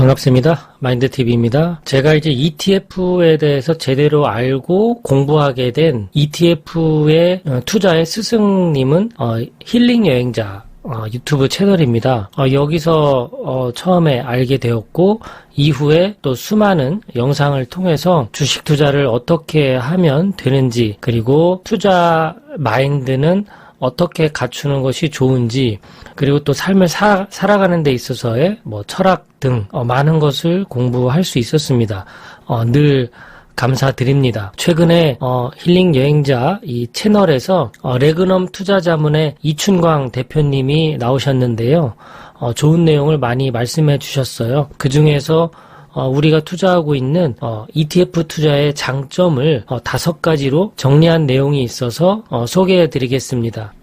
반갑습니다. 마인드TV입니다. 제가 이제 ETF에 대해서 제대로 알고 공부하게 된 ETF의 어, 투자의 스승님은 어, 힐링 여행자 어, 유튜브 채널입니다. 어, 여기서 어, 처음에 알게 되었고 이후에 또 수많은 영상을 통해서 주식 투자를 어떻게 하면 되는지 그리고 투자 마인드는 어떻게 갖추는 것이 좋은지 그리고 또 삶을 사, 살아가는 데 있어서의 뭐 철학 등 어, 많은 것을 공부할 수 있었습니다. 어, 늘 감사드립니다. 최근에 어, 힐링 여행자 이 채널에서 어, 레그넘 투자자문의 이춘광 대표님이 나오셨는데요. 어, 좋은 내용을 많이 말씀해 주셨어요. 그 중에서 어, 우리가 투자하고 있는 어, ETF 투자의 장점을 어, 다섯 가지로 정리한 내용이 있어서 어, 소개해 드리겠습니다.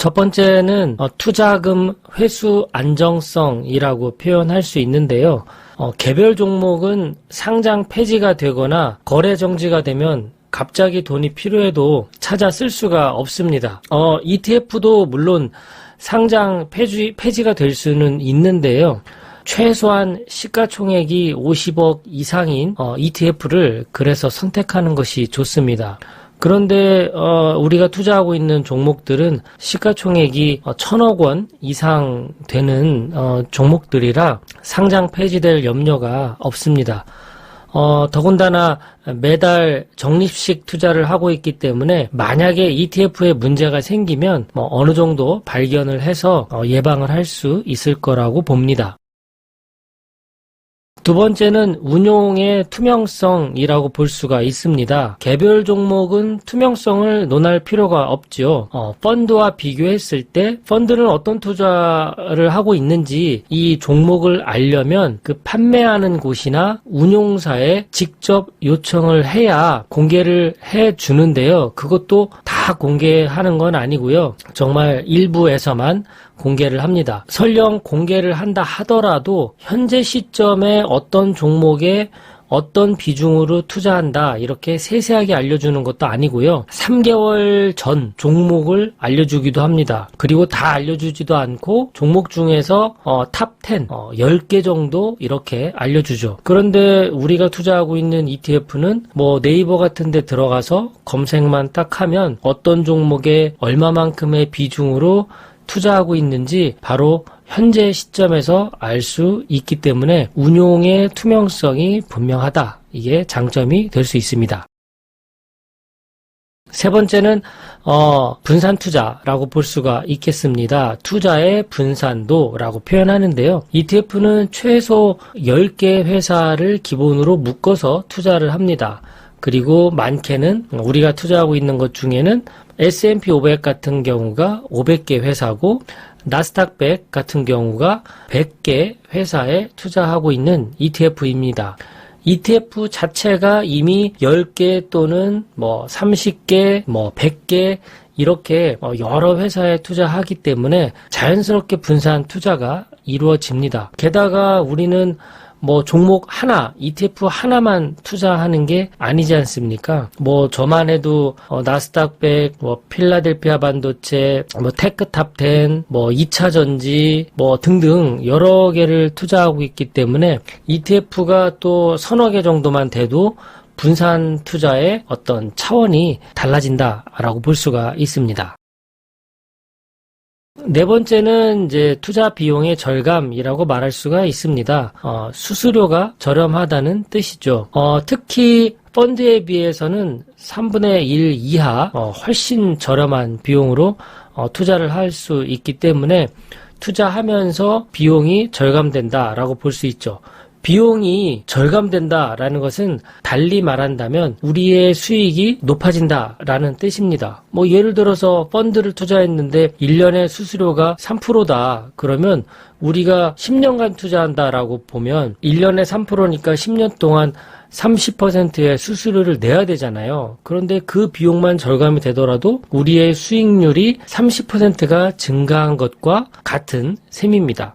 첫 번째는 어, 투자금 회수 안정성이라고 표현할 수 있는데요. 어, 개별 종목은 상장 폐지가 되거나 거래 정지가 되면 갑자기 돈이 필요해도 찾아 쓸 수가 없습니다. 어, ETF도 물론 상장 폐지, 폐지가 될 수는 있는데요. 최소한 시가총액이 50억 이상인 어, ETF를 그래서 선택하는 것이 좋습니다. 그런데 어, 우리가 투자하고 있는 종목들은 시가총액이 어, 천억 원 이상 되는 어, 종목들이라 상장 폐지될 염려가 없습니다. 어, 더군다나 매달 적립식 투자를 하고 있기 때문에 만약에 ETF에 문제가 생기면 뭐 어느 정도 발견을 해서 어, 예방을 할 수 있을 거라고 봅니다. 두 번째는 운용의 투명성이라고 볼 수가 있습니다. 개별 종목은 투명성을 논할 필요가 없죠. 어, 펀드와 비교했을 때 펀드는 어떤 투자를 하고 있는지 이 종목을 알려면 그 판매하는 곳이나 운용사에 직접 요청을 해야 공개를 해 주는데요. 그것도 다 공개하는 건 아니고요. 정말 일부에서만 공개를 합니다. 설령 공개를 한다 하더라도 현재 시점에 어떤 종목에 어떤 비중으로 투자한다 이렇게 세세하게 알려주는 것도 아니고요. 3개월 전 종목을 알려주기도 합니다. 그리고 다 알려주지도 않고 종목 중에서 어, 탑10 어, 10개 정도 이렇게 알려주죠. 그런데 우리가 투자하고 있는 ETF는 뭐 네이버 같은 데 들어가서 검색만 딱 하면 어떤 종목에 얼마만큼의 비중으로 투자하고 있는지 바로 현재 시점에서 알 수 있기 때문에 운용의 투명성이 분명하다. 이게 장점이 될 수 있습니다. 세 번째는 어, 분산 투자라고 볼 수가 있겠습니다. 투자의 분산도라고 표현하는데요. ETF는 최소 10개 회사를 기본으로 묶어서 투자를 합니다. 그리고 많게는 우리가 투자하고 있는 것 중에는 S&P 500 같은 경우가 500개 회사고 나스닥 100 같은 경우가 100개 회사에 투자하고 있는 ETF입니다. ETF 자체가 이미 10개 또는 뭐 30개, 뭐 100개 이렇게 어, 여러 회사에 투자하기 때문에 자연스럽게 분산 투자가 이루어집니다. 게다가 우리는 뭐 종목 하나, ETF 하나만 투자하는 게 아니지 않습니까? 뭐 저만 해도 어, 나스닥 100, 뭐 필라델피아 반도체, 뭐 테크탑 10, 뭐 2차 전지, 뭐 등등 여러 개를 투자하고 있기 때문에 ETF가 또 서너 개 정도만 돼도 분산 투자의 어떤 차원이 달라진다라고 볼 수가 있습니다. 네 번째는 이제 투자 비용의 절감이라고 말할 수가 있습니다. 어, 수수료가 저렴하다는 뜻이죠. 어, 특히 펀드에 비해서는 3분의 1 이하 어, 훨씬 저렴한 비용으로 어, 투자를 할 수 있기 때문에 투자하면서 비용이 절감된다라고 볼 수 있죠. 비용이 절감된다라는 것은 달리 말한다면 우리의 수익이 높아진다라는 뜻입니다. 뭐 예를 들어서 펀드를 투자했는데 1년에 수수료가 3%다. 그러면 우리가 10년간 투자한다라고 보면 1년에 3%니까 10년 동안 30%의 수수료를 내야 되잖아요. 그런데 그 비용만 절감이 되더라도 우리의 수익률이 30%가 증가한 것과 같은 셈입니다.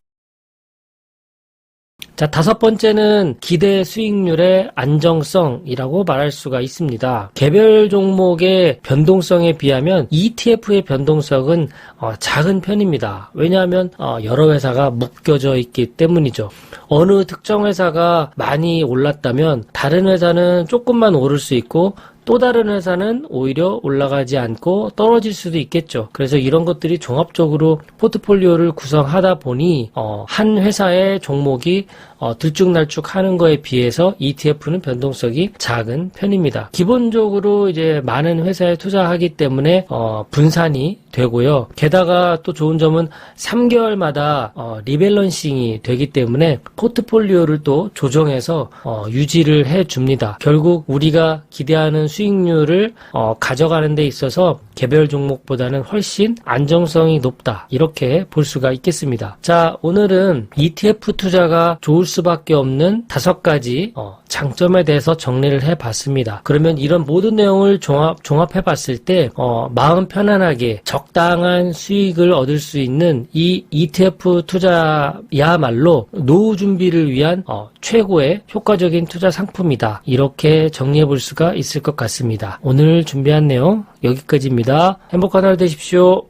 자, 다섯 번째는 기대 수익률의 안정성이라고 말할 수가 있습니다. 개별 종목의 변동성에 비하면 ETF의 변동성은 어, 작은 편입니다. 왜냐하면 어, 여러 회사가 묶여져 있기 때문이죠. 어느 특정 회사가 많이 올랐다면 다른 회사는 조금만 오를 수 있고 또 다른 회사는 오히려 올라가지 않고 떨어질 수도 있겠죠. 그래서 이런 것들이 종합적으로 포트폴리오를 구성하다 보니 어, 한 회사의 종목이 어, 들쭉날쭉 하는 거에 비해서 ETF는 변동성이 작은 편입니다. 기본적으로 이제 많은 회사에 투자하기 때문에 어, 분산이 되고요. 게다가 또 좋은 점은 3개월마다 어, 리밸런싱이 되기 때문에 포트폴리오를 또 조정해서 어, 유지를 해 줍니다. 결국 우리가 기대하는 수익률을 어, 가져가는 데 있어서 개별 종목보다는 훨씬 안정성이 높다. 이렇게 볼 수가 있겠습니다. 자, 오늘은 ETF 투자가 좋을 수밖에 없는 다섯 가지 어, 장점에 대해서 정리를 해 봤습니다. 그러면 이런 모든 내용을 종합, 종합해 봤을 때, 어, 마음 편안하게 적당한 수익을 얻을 수 있는 이 ETF 투자야말로 노후 준비를 위한 어, 최고의 효과적인 투자 상품이다. 이렇게 정리해 볼 수가 있을 것 같습니다. 오늘 준비한 내용 여기까지입 니다. 행복한 하루 되십시오.